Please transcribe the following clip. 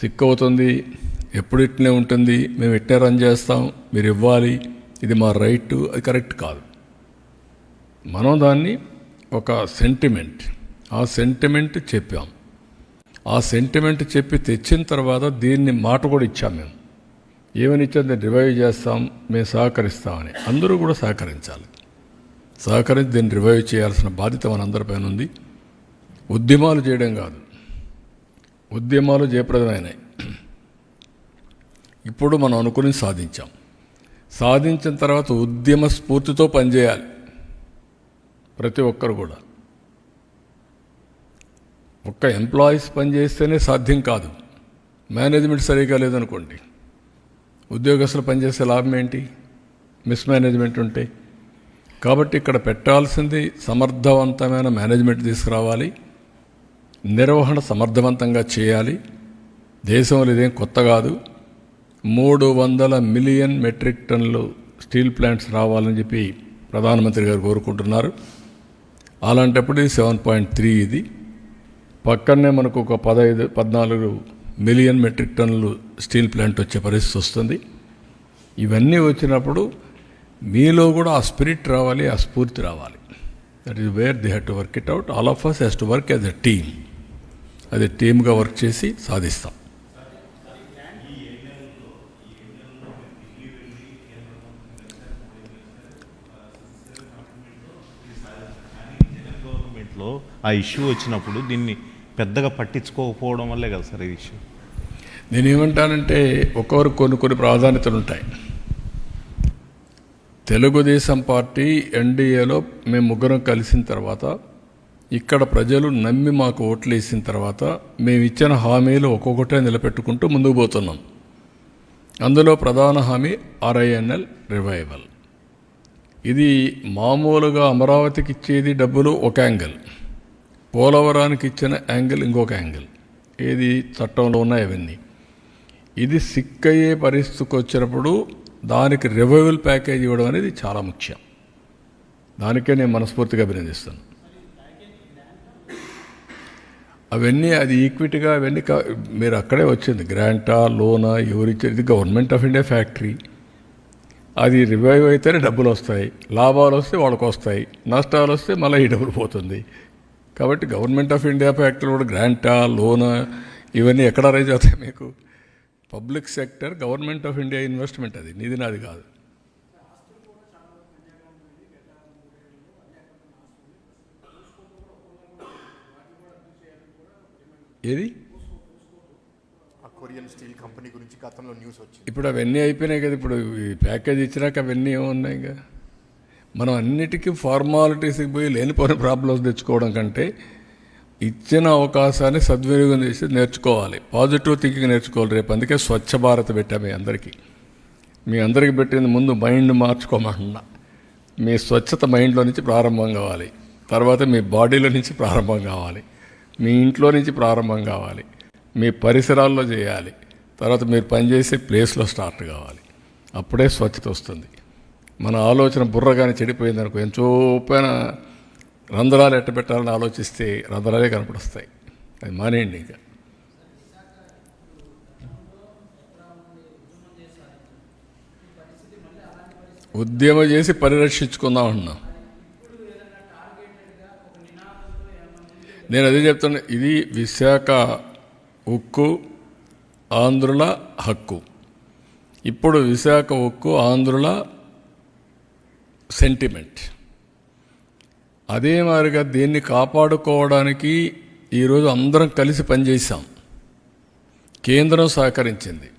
Sick అవుతుంది ఎప్పుడు ఇట్నే ఉంటుంది మేము ఇట్నే రన్ చేస్తాం మీరు ఇవ్వాలి ఇది మా రైట్ అది కరెక్ట్ కాదు. మనం దాన్ని ఒక సెంటిమెంట్ ఆ సెంటిమెంట్ చెప్పాం. ఆ సెంటిమెంట్ చెప్పి తెచ్చిన తర్వాత దీన్ని మాట కూడా ఇచ్చాం మేము. ఏమని ఇచ్చాం? రివైవ్ చేస్తాం మేము సహకరిస్తామని. అందరూ కూడా సహకరించాలి. సహకరించి దీన్ని రివైవ్ చేయాల్సిన బాధ్యత మనందరిపైన ఉంది. ఉద్యమాలు చేయడం కాదు. ఉద్యమాలు జయప్రదమైనాయి. ఇప్పుడు మనం అనుకుని సాధించాం. సాధించిన తర్వాత ఉద్యమ స్ఫూర్తితో పనిచేయాలి. ప్రతి ఒక్కరు కూడా. ఒక్క ఎంప్లాయీస్ పనిచేస్తేనే సాధ్యం కాదు. మేనేజ్మెంట్ సరిగా లేదనుకోండి. ఉద్యోగస్తులు పనిచేసే లాభం ఏంటి? మిస్ మేనేజ్మెంట్ ఉంటే. కాబట్టి ఇక్కడ పెట్టాల్సింది సమర్థవంతమైన మేనేజ్మెంట్ తీసుకురావాలి. నిర్వహణ సమర్థవంతంగా చేయాలి. దేశంలో ఇదేం కొత్త కాదు. మూడు వందల మిలియన్ మెట్రిక్ టన్నులు స్టీల్ ప్లాంట్స్ రావాలని చెప్పి ప్రధానమంత్రి గారు కోరుకుంటున్నారు. అలాంటప్పుడు ఇది సెవెన్ పాయింట్ త్రీ ఇది. పక్కనే మనకు ఒక పదహైదు పద్నాలుగు మిలియన్ మెట్రిక్ టన్నులు స్టీల్ ప్లాంట్ వచ్చే పరిస్థితి వస్తుంది. ఇవన్నీ వచ్చినప్పుడు మీలో కూడా ఆ స్పిరిట్ రావాలి ఆ స్ఫూర్తి రావాలి. That is where they had to work it out all of us has to work as a team అది టీమ్గా వర్క్ చేసి సాధిస్తాం. గవర్నమెంట్లో ఆ ఇష్యూ వచ్చినప్పుడు దీన్ని పెద్దగా పట్టించుకోకపోవడం వల్లే కదా సార్ ఈ ఇష్యూ? నేను ఏమంటానంటే ఒక్కొక్కరు కొన్ని కొన్ని ప్రాధాన్యతలు ఉంటాయి. తెలుగుదేశం పార్టీ ఎన్డీఏలో మేము ముగ్గురం కలిసిన తర్వాత ఇక్కడ ప్రజలు నమ్మి మాకు ఓట్లు వేసిన తర్వాత మేము ఇచ్చిన హామీలు ఒక్కొక్కటే నిలబెట్టుకుంటూ ముందుకు పోతున్నాం. అందులో ప్రధాన హామీ ఆర్ఐఎన్ఎల్ రివైవల్. ఇది మామూలుగా అమరావతికి ఇచ్చేది డబ్బులు ఒక యాంగిల్. పోలవరానికి ఇచ్చిన యాంగిల్ ఇంకొక యాంగిల్. ఏది చట్టంలో ఉన్నాయి అవన్నీ. ఇది సిక్ అయ్యే పరిస్థితికి వచ్చినప్పుడు దానికి రివైవల్ ప్యాకేజ్ ఇవ్వడం అనేది చాలా ముఖ్యం. దానికే నేను మనస్ఫూర్తిగా అభినందిస్తాను. అవన్నీ అది ఈక్విటీగా అవన్నీ మీరు అక్కడే వచ్చింది. గ్రాంటా లోనా ఎవరిచ్చారు ఇది గవర్నమెంట్ ఆఫ్ ఇండియా ఫ్యాక్టరీ. అది రివైవ్ అయితేనే డబ్బులు వస్తాయి. లాభాలు వస్తే వాళ్ళకి వస్తాయి. నష్టాలు వస్తే మళ్ళీ ఈ డబ్బులు పోతుంది. కాబట్టి గవర్నమెంట్ ఆఫ్ ఇండియా ఫ్యాక్టరీ కూడా గ్రాంటా లోనా ఇవన్నీ ఎక్కడ రైజ్ అవుతాయి మీకు? Public sector government of India investment అది. నిధి నాది కాదు. ఏది? కొరియన్ స్టీల్ కంపెనీ గురించి గతంలో న్యూస్ వచ్చింది. ఇప్పుడు అవన్నీ అయిపోయినాయి కదా ఇప్పుడు ఈ ప్యాకేజ్ ఇచ్చినాక అవన్నీ ఏమున్నాయి ఇంకా? మనం అన్నిటికీ ఫార్మాలిటీస్కి పోయి లేనిపోయిన ప్రాబ్లమ్స్ తెచ్చుకోవడం కంటే ఇచ్చిన అవకాశాన్ని సద్వినియోగం చేసి నేర్చుకోవాలి. పాజిటివ్ థింకింగ్ నేర్చుకోవాలి రేపు. అందుకే స్వచ్ఛ భారత్ పెట్టాము మీ అందరికీ. మీ అందరికీ పెట్టింది ముందు మైండ్ మార్చుకోమంటున్నా మీ స్వచ్ఛత మైండ్లో నుంచి ప్రారంభం కావాలి. తర్వాత మీ బాడీలో నుంచి ప్రారంభం కావాలి. మీ ఇంట్లో నుంచి ప్రారంభం కావాలి. మీ పరిసరాల్లో చేయాలి. తర్వాత మీరు పనిచేసే ప్లేస్లో స్టార్ట్ కావాలి. అప్పుడే స్వచ్ఛత వస్తుంది. మన ఆలోచన బుర్రగానే చెడిపోయింది అనుకో ఎంతో పైన రంధ్రాలు ఎట్ట పెట్టాలని ఆలోచిస్తే రంధ్రాలే కనపడొస్తాయి. అది మానేయండి ఇంకా. ఉద్యమం చేసి పరిరక్షించుకుందాం అన్నాం. నేను అదే చెప్తున్నా ఇది విశాఖ ఉక్కు ఆంధ్రుల హక్కు. ఇప్పుడు విశాఖ ఉక్కు ఆంధ్రుల సెంటిమెంట్ అదే మాదిరిగా దీన్ని కాపాడుకోవడానికి ఈరోజు అందరం కలిసి పనిచేశాం. కేంద్రం సహకరించింది.